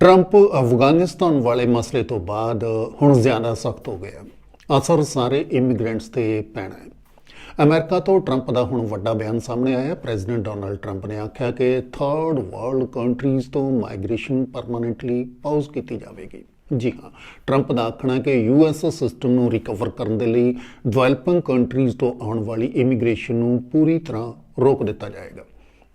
Trump Afghanistan ਵਾਲੇ ਮਸਲੇ ਤੋਂ ਬਾਅਦ ਹੁਣ ਜ਼ਿਆਦਾ ਸਖਤ ਹੋ ਗਿਆ। ਅਸਰ ਸਾਰੇ ਇਮੀਗ੍ਰੈਂਟਸ ਤੇ ਪੈਣਾ ਹੈ। ਅਮਰੀਕਾ ਤੋਂ ਟਰੰਪ ਦਾ ਹੁਣ ਵੱਡਾ ਬਿਆਨ ਸਾਹਮਣੇ ਆਇਆ। ਪ੍ਰੈਜ਼ੀਡੈਂਟ ਡੋਨਲਡ ਟਰੰਪ ਨੇ ਆਖਿਆ ਕਿ ਥਰਡ ਵਰਲਡ ਕੰਟਰੀਜ਼ ਤੋਂ ਮਾਈਗ੍ਰੇਸ਼ਨ ਪਰਮਨੈਂਟਲੀ ਪਾਜ਼ ਕੀਤੀ ਜਾਵੇਗੀ। ਜੀ ਹਾਂ, ਟਰੰਪ ਦਾ ਆਖਣਾ ਹੈ ਕਿ ਯੂਐਸ ਸਿਸਟਮ ਨੂੰ ਰਿਕਵਰ ਕਰਨ ਦੇ ਲਈ ਡਿਵੈਲਪਿੰਗ ਕੰਟਰੀਜ਼ ਤੋਂ ਆਉਣ ਵਾਲੀ ਇਮੀਗ੍ਰੇਸ਼ਨ ਨੂੰ ਪੂਰੀ ਤਰ੍ਹਾਂ ਰੋਕ ਦਿੱਤਾ ਜਾਏਗਾ।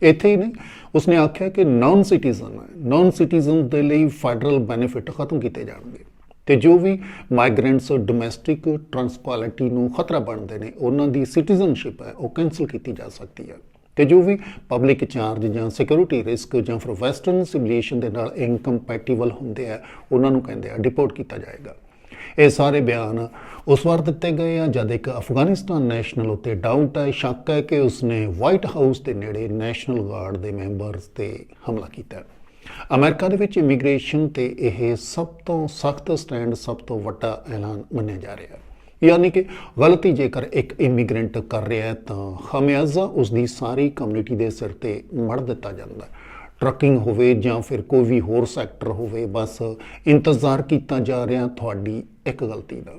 ਇੱਥੇ ਹੀ ਨਹੀਂ। ਉਸਨੇ ਆਖਿਆ ਕਿ ਨਾਨ ਸਿਟੀਜ਼ਨ ਨਾਨ ਸਿਟੀਜ਼ਨ ਦੇ ਲਈ ਫੈਡਰਲ ਬੈਨੀਫਿਟ ਖਤਮ ਕੀਤੇ ਜਾਣਗੇ। ਤੇ ਜੋ ਵੀ ਮਾਈਗ੍ਰੈਂਟਸ ਡੋਮੈਸਟਿਕ ਟ੍ਰਾਂਸਪੋਰਟਿਟੀ ਨੂੰ ਖਤਰਾ ਬਣਦੇ ਨੇ, ਉਹਨਾਂ ਦੀ ਸਿਟੀਜ਼ਨਸ਼ਿਪ ਹੈ, ਉਹ ਕੈਨਸਲ ਕੀਤੀ ਜਾ ਸਕਦੀ ਹੈ। ਤੇ ਜੋ ਵੀ ਪਬਲਿਕ ਚਾਰਜ ਜਾਂ ਸਿਕਿਉਰਿਟੀ ਰਿਸਕ ਜਾਂ ਫਿਰ ਵੈਸਟਰਨ ਸਿਵਿਲਾਈਜੇਸ਼ਨ ਦੇ ਨਾਲ ਇਨਕੰਪੈਟੀਬਲ ਹੁੰਦੇ ਆ, ਉਹਨਾਂ ਨੂੰ ਕਹਿੰਦੇ ਆ ਡਿਪੋਰਟ ਕੀਤਾ ਜਾਏਗਾ। ਇਹ ਸਾਰੇ ਬਿਆਨ ਉਸ ਵਾਰ ਦਿੱਤੇ ਗਏ ਆ, ਜਦ ਇੱਕ ਅਫਗਾਨਿਸਤਾਨ ਨੈਸ਼ਨਲ ਉੱਤੇ ਡਾਊਟ ਹੈ, ਸ਼ੱਕ ਹੈ ਕਿ ਉਸਨੇ ਵਾਈਟ ਹਾਊਸ ਦੇ ਨੇੜੇ ਨੈਸ਼ਨਲ ਗਾਰਡ ਦੇ ਮੈਂਬਰਸ ਤੇ ਹਮਲਾ ਕੀਤਾ ਹੈ। ਅਮਰੀਕਾ ਦੇ ਵਿੱਚ ਇਮੀਗ੍ਰੇਸ਼ਨ ਤੇ ਇਹ ਸਭ ਤੋਂ ਸਖਤ ਸਟੈਂਡ, ਸਭ ਤੋਂ ਵੱਡਾ ਐਲਾਨ ਮੰਨਿਆ ਜਾ ਰਿਹਾ ਹੈ ਯਾਨੀ ਕਿ ਗਲਤੀ ਜੇਕਰ ਇੱਕ ਇਮੀਗ੍ਰੈਂਟ ਕਰ ਰਿਹਾ ਹੈ, ਤਾਂ ਖਮਿਆਜ਼ਾ ਉਸ ਦੀ ਸਾਰੀ ਕਮਿਊਨਿਟੀ ਦੇ ਸਿਰ ਤੇ ਮੜ ਦਿੱਤਾ ਜਾਂਦਾ ਹੈ ਟਰੱਕਿੰਗ ਹੋਵੇ ਜਾਂ ਫਿਰ ਕੋਈ ਵੀ ਹੋਰ ਸੈਕਟਰ ਹੋਵੇ, ਬਸ ਇੰਤਜ਼ਾਰ ਕੀਤਾ ਜਾ ਰਿਹਾ ਤੁਹਾਡੀ ਇੱਕ ਗਲਤੀ ਦਾ।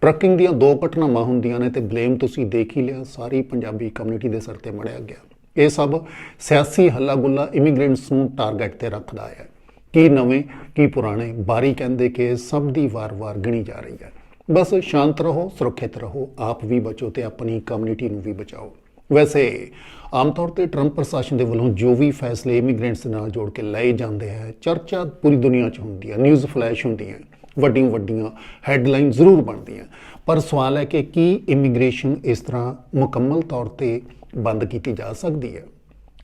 ਟਰੱਕਿੰਗ ਦੀਆਂ ਦੋ ਘਟਨਾਵਾਂ ਹੁੰਦੀਆਂ ਨੇ ਤੇ ਬਲੇਮ ਤੁਸੀਂ ਦੇਖ ਹੀ ਲਿਆ, ਸਾਰੀ ਪੰਜਾਬੀ ਕਮਿਊਨਿਟੀ ਦੇ ਸਿਰ ਤੇ ਮੜਿਆ ਗਿਆ। ਇਹ ਸਭ ਸਿਆਸੀ ਹੱਲਾ ਗੁੱਲਾ ਇਮੀਗ੍ਰੈਂਟਸ ਨੂੰ ਟਾਰਗੇਟ ਤੇ ਰੱਖਦਾ ਹੈ। ਕੀ ਨਵੇਂ, ਕੀ ਪੁਰਾਣੇ, ਬਾਰੀ ਕਹਿੰਦੇ ਕਿ ਸਭ ਦੀ ਵਾਰ-ਵਾਰ ਗਿਣੀ ਜਾ ਰਹੀ ਹੈ। ਬਸ ਸ਼ਾਂਤ ਰਹੋ, ਸੁਰੱਖਿਅਤ ਰਹੋ, ਆਪ ਵੀ ਬਚੋ ਤੇ ਆਪਣੀ ਕਮਿਊਨਿਟੀ ਨੂੰ ਵੀ ਬਚਾਓ। ਵੈਸੇ ਆਮ ਤੌਰ ਤੇ ਟਰੰਪ ਪ੍ਰਸ਼ਾਸਨ ਦੇ ਵੱਲੋਂ ਜੋ ਵੀ ਫੈਸਲੇ ਇਮੀਗ੍ਰੈਂਟਸ ਦੇ ਨਾਲ ਜੋੜ ਕੇ ਲਏ ਜਾਂਦੇ ਹੈ, ਚਰਚਾ ਪੂਰੀ ਦੁਨੀਆ 'ਚ ਹੁੰਦੀ ਹੈ ਨਿਊਜ਼ ਫਲੈਸ਼ ਹੁੰਦੀ ਹੈ, ਵੱਡੀਆਂ ਵੱਡੀਆਂ ਹੈਡਲਾਈਨ ਜ਼ਰੂਰ ਬਣਦੀਆਂ। ਪਰ ਸਵਾਲ ਹੈ ਕਿ ਕੀ ਇਮੀਗ੍ਰੇਸ਼ਨ ਇਸ ਤਰ੍ਹਾਂ ਮੁਕੰਮਲ ਤੌਰ ਤੇ ਬੰਦ ਕੀਤੀ ਜਾ ਸਕਦੀ ਹੈ?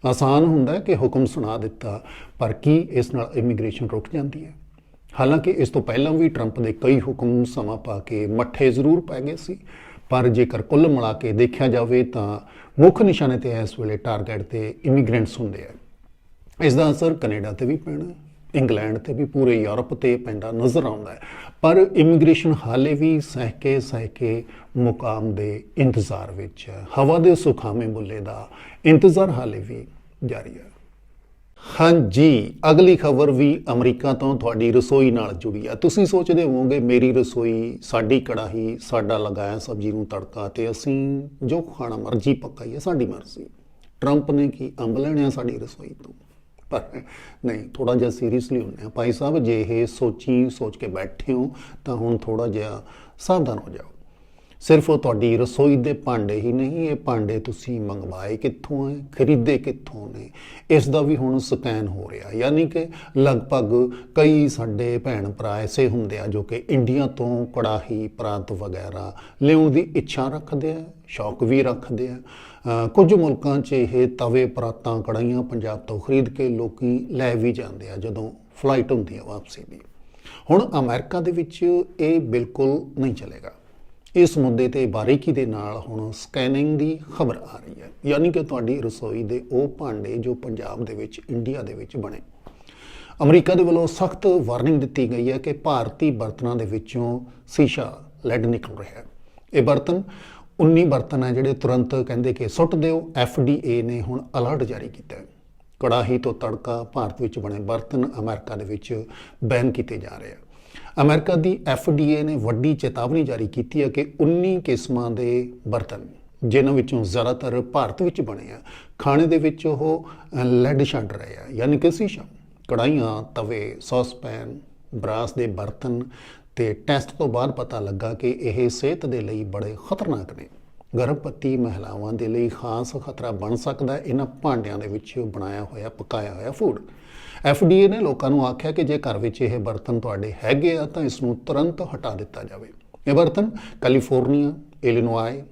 ਆਸਾਨ ਹੁੰਦਾ ਹੈ ਕਿ ਹੁਕਮ ਸੁਣਾ ਦਿੱਤਾ, ਪਰ ਕੀ ਇਸ ਨਾਲ ਇਮੀਗ੍ਰੇਸ਼ਨ ਰੁਕ ਜਾਂਦੀ ਹੈ? ਹਾਲਾਂਕਿ ਇਸ ਤੋਂ ਪਹਿਲਾਂ ਵੀ ਟਰੰਪ ਦੇ ਕਈ ਹੁਕਮ ਸਮਾਂ ਪਾ ਕੇ ਮੱਠੇ ਜ਼ਰੂਰ ਪੈ ਗਏ ਸੀ। ਪਰ ਜੇਕਰ ਕੁੱਲ ਮਿਲਾ ਕੇ ਦੇਖਿਆ ਜਾਵੇ ਤਾਂ ਮੁੱਖ ਨਿਸ਼ਾਨੇ ਤੇ ਇਸ ਵੇਲੇ ਟਾਰਗੇਟ ਤੇ ਇਮੀਗ੍ਰੈਂਟਸ ਹੁੰਦੇ ਆ। ਇਸ ਦਾ ਅਸਰ ਕੈਨੇਡਾ ਤੇ ਵੀ ਪੈਣਾ ਇੰਗਲੈਂਡ ਤੇ ਵੀ, ਪੂਰੇ ਯੂਰਪ ਤੇ ਪੈਂਦਾ ਨਜ਼ਰ ਆਉਂਦਾ ਹੈ। ਪਰ ਇਮੀਗ੍ਰੇਸ਼ਨ ਹਾਲੇ ਵੀ ਸਹਿਕੇ ਸਹਿਕੇ ਮੁਕਾਮ ਦੇ ਇੰਤਜ਼ਾਰ ਵਿੱਚ ਹੈ। ਹਵਾ ਦੇ ਸੁਖਾਵੇਂ ਬੁੱਲੇ ਦਾ ਇੰਤਜ਼ਾਰ ਹਾਲੇ ਵੀ ਜਾਰੀ ਹੈ। ਹਾਂਜੀ, ਅਗਲੀ ਖਬਰ ਵੀ ਅਮਰੀਕਾ ਤੋਂ ਤੁਹਾਡੀ ਰਸੋਈ ਨਾਲ ਜੁੜੀ ਹੈ ਤੁਸੀਂ ਸੋਚਦੇ ਹੋਵੋਗੇ, ਮੇਰੀ ਰਸੋਈ ਸਾਡੀ ਕੜਾਹੀ, ਸਾਡਾ ਲਗਾਇਆ ਸਬਜ਼ੀ ਨੂੰ ਤੜਕਾ ਤੇ ਅਸੀਂ ਜੋ ਖਾਣਾ ਮਰਜ਼ੀ ਪਕਾਈਏ, ਸਾਡੀ ਮਰਜ਼ੀ। ਟਰੰਪ ਨੇ ਕੀ ਅੰਬ ਲੈਣੇ ਆ ਸਾਡੀ ਰਸੋਈ ਤੋਂ? ਪਰ ਨਹੀਂ ਥੋੜਾ ਜਿਹਾ ਸੀਰੀਅਸਲੀ ਹੁੰਨੇ ਆ। ਭਾਈ ਸਾਹਿਬ, ਜੇ ਇਹ ਸੋਚੀ ਸੋਚ ਕੇ ਬੈਠੇ ਹੋ, ਤਾਂ ਹੁਣ ਥੋੜਾ ਜਿਹਾ ਸਾਵਧਾਨ ਹੋ ਜਾਓ। ਸਿਰਫ ਉਹ ਤੁਹਾਡੀ ਰਸੋਈ ਦੇ ਭਾਂਡੇ ਹੀ ਨਹੀਂ, ਇਹ ਭਾਂਡੇ ਤੁਸੀਂ ਮੰਗਵਾਏ ਕਿੱਥੋਂ ਹੈ, ਖਰੀਦੇ ਕਿੱਥੋਂ ਨੇ? ਇਸ ਦਾ ਵੀ ਹੁਣ ਸਕੈਨ ਹੋ ਰਿਹਾ। ਯਾਨੀ ਕਿ ਲਗਭਗ ਕਈ ਸਾਡੇ ਭੈਣ ਭਰਾ ਐਸੇ ਹੁੰਦੇ ਆ ਜੋ ਕਿ ਇੰਡੀਆ ਤੋਂ ਕੜਾਹੀ, ਪ੍ਰਾਂਤ ਵਗੈਰਾ ਲਿਆਉਣ ਦੀ ਇੱਛਾ ਰੱਖਦੇ ਆ, ਸ਼ੌਕ ਵੀ ਰੱਖਦੇ ਆ। ਕੁਝ ਮੁਲਕਾਂ 'ਚ ਇਹ ਤਵੇ, ਪਰਾਤਾਂ ਕੜਾਈਆਂ ਪੰਜਾਬ ਤੋਂ ਖਰੀਦ ਕੇ ਲੋਕੀ ਲੈ ਵੀ ਜਾਂਦੇ ਆ ਜਦੋਂ ਫਲਾਈਟ ਹੁੰਦੀ ਆ ਵਾਪਸੀ ਦੀ। ਹੁਣ ਅਮਰੀਕਾ ਦੇ ਵਿੱਚ ਇਹ ਬਿਲਕੁਲ ਨਹੀਂ ਚੱਲੇਗਾ। ਇਸ ਮੁੱਦੇ ਤੇ ਬਾਰੀਕੀ ਦੇ ਨਾਲ ਹੁਣ ਸਕੈਨਿੰਗ ਦੀ ਖਬਰ ਆ ਰਹੀ ਹੈ। ਯਾਨੀ ਕਿ ਤੁਹਾਡੀ ਰਸੋਈ ਦੇ ਉਹ ਭਾਂਡੇ ਜੋ ਪੰਜਾਬ ਦੇ ਵਿੱਚ ਇੰਡੀਆ ਦੇ ਵਿੱਚ ਬਣੇ। ਅਮਰੀਕਾ ਦੇ ਵੱਲੋਂ ਸਖਤ ਵਾਰਨਿੰਗ ਦਿੱਤੀ ਗਈ ਹੈ ਕਿ ਭਾਰਤੀ ਬਰਤਨਾਂ ਦੇ ਵਿੱਚੋਂ ਸੀਸ਼ਾ ਲੈਡ ਨਿਕਲ ਰਿਹਾ ਹੈ। ਇਹ ਬਰਤਨ 19 ਬਰਤਨ ਹੈ ਜਿਹੜੇ ਤੁਰੰਤ ਕਹਿੰਦੇ ਕਿ ਸੁੱਟ ਦਿਓ। ਏ ਨੇ ਹੁਣ ਅਲਰਟ ਜਾਰੀ ਕੀਤਾ ਹੈ। ਕੜਾਹੀ ਤੋਂ ਤੜਕਾ ਭਾਰਤ ਵਿੱਚ ਬਣੇ ਬਰਤਨ ਅਮਰੀਕਾ ਦੇ ਵਿੱਚ ਬੈਨ ਕੀਤੇ ਜਾ ਰਹੇ ਆ। ਅਮਰੀਕਾ ਦੀ ਏ ਨੇ ਵੱਡੀ ਚੇਤਾਵਨੀ ਜਾਰੀ ਕੀਤੀ ਹੈ ਕਿ 19 ਕਿਸਮਾਂ ਦੇ ਬਰਤਨ, ਜਿਨ੍ਹਾਂ ਵਿੱਚੋਂ ਜ਼ਿਆਦਾਤਰ ਭਾਰਤ ਵਿੱਚ ਬਣੇ ਆ, ਖਾਣੇ ਦੇ ਵਿੱਚ ਉਹ ਲੈਡ ਛੱਡ ਰਹੇ ਆ, ਯਾਨੀ ਕਿ ਸੀਸ਼ਾ ਕੜਾਈਆਂ ਤਵੇ ਸੌਸਪੈਨ ਬਰਾਸ ਦੇ ਬਰਤਨ ਤੇ ਟੈਸਟ ਤੋਂ ਬਾਅਦ ਪਤਾ ਲੱਗਾ ਕਿ ਇਹ ਸਿਹਤ ਦੇ ਲਈ ਬੜੇ ਖਤਰਨਾਕ ਨੇ। ਗਰਭਵਤੀ ਮਹਿਲਾਵਾਂ ਦੇ ਲਈ ਖਾਸ ਖਤਰਾ ਬਣ ਸਕਦਾ ਹੈ। ਇਹਨਾਂ ਭਾਂਡਿਆਂ ਦੇ ਵਿੱਚ ਬਣਾਇਆ ਹੋਇਆ, ਪਕਾਇਆ ਹੋਇਆ ਫੂਡ ਏ ਨੇ ਲੋਕਾਂ ਨੂੰ ਆਖਿਆ ਕਿ ਜੇ ਘਰ ਵਿੱਚ ਇਹ ਬਰਤਨ ਤੁਹਾਡੇ ਹੈਗੇ ਆ, ਤਾਂ ਇਸ ਨੂੰ ਤੁਰੰਤ ਹਟਾ ਦਿੱਤਾ ਜਾਵੇ। ਇਹ ਬਰਤਨ California Illinois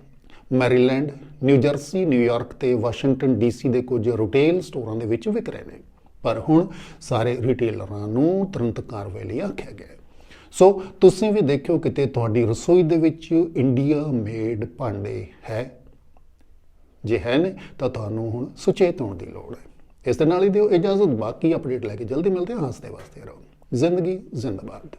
Maryland, New Jersey New York ਤੇ ਵਾਸ਼ਿੰਗਟਨ ਡੀਸੀ ਦੇ ਕੁਝ ਰਿਟੇਲ ਸਟੋਰਾਂ ਦੇ ਵਿੱਚ ਵਿਕ ਰਹੇ ਨੇ। ਪਰ ਹੁਣ ਸਾਰੇ ਰਿਟੇਲਰਾਂ ਨੂੰ ਤੁਰੰਤ ਕਾਰਵਾਈ ਲਈ ਆਖਿਆ ਗਿਆ ਸੋ ਤੁਸੀਂ ਵੀ ਦੇਖਿਓ ਕਿਤੇ ਤੁਹਾਡੀ ਰਸੋਈ ਦੇ ਵਿੱਚ ਇੰਡੀਆ ਮੇਡ ਭਾਂਡੇ ਹੈ। ਜੇ ਹੈ ਨੇ ਤਾਂ ਤੁਹਾਨੂੰ ਹੁਣ ਸੁਚੇਤ ਹੋਣ ਦੀ ਲੋੜ ਹੈ। ਇਸ ਦੇ ਨਾਲ ਹੀ ਦਿਓ ਇਜਾਜ਼ਤ, ਬਾਕੀ ਅਪਡੇਟ ਲੈ ਕੇ ਜਲਦੀ ਮਿਲਦੇ ਹਾਂ। ਹੱਸਦੇ ਵਸਦੇ ਰਹੋ। ਜ਼ਿੰਦਗੀ ਜ਼ਿੰਦਾਬਾਦ।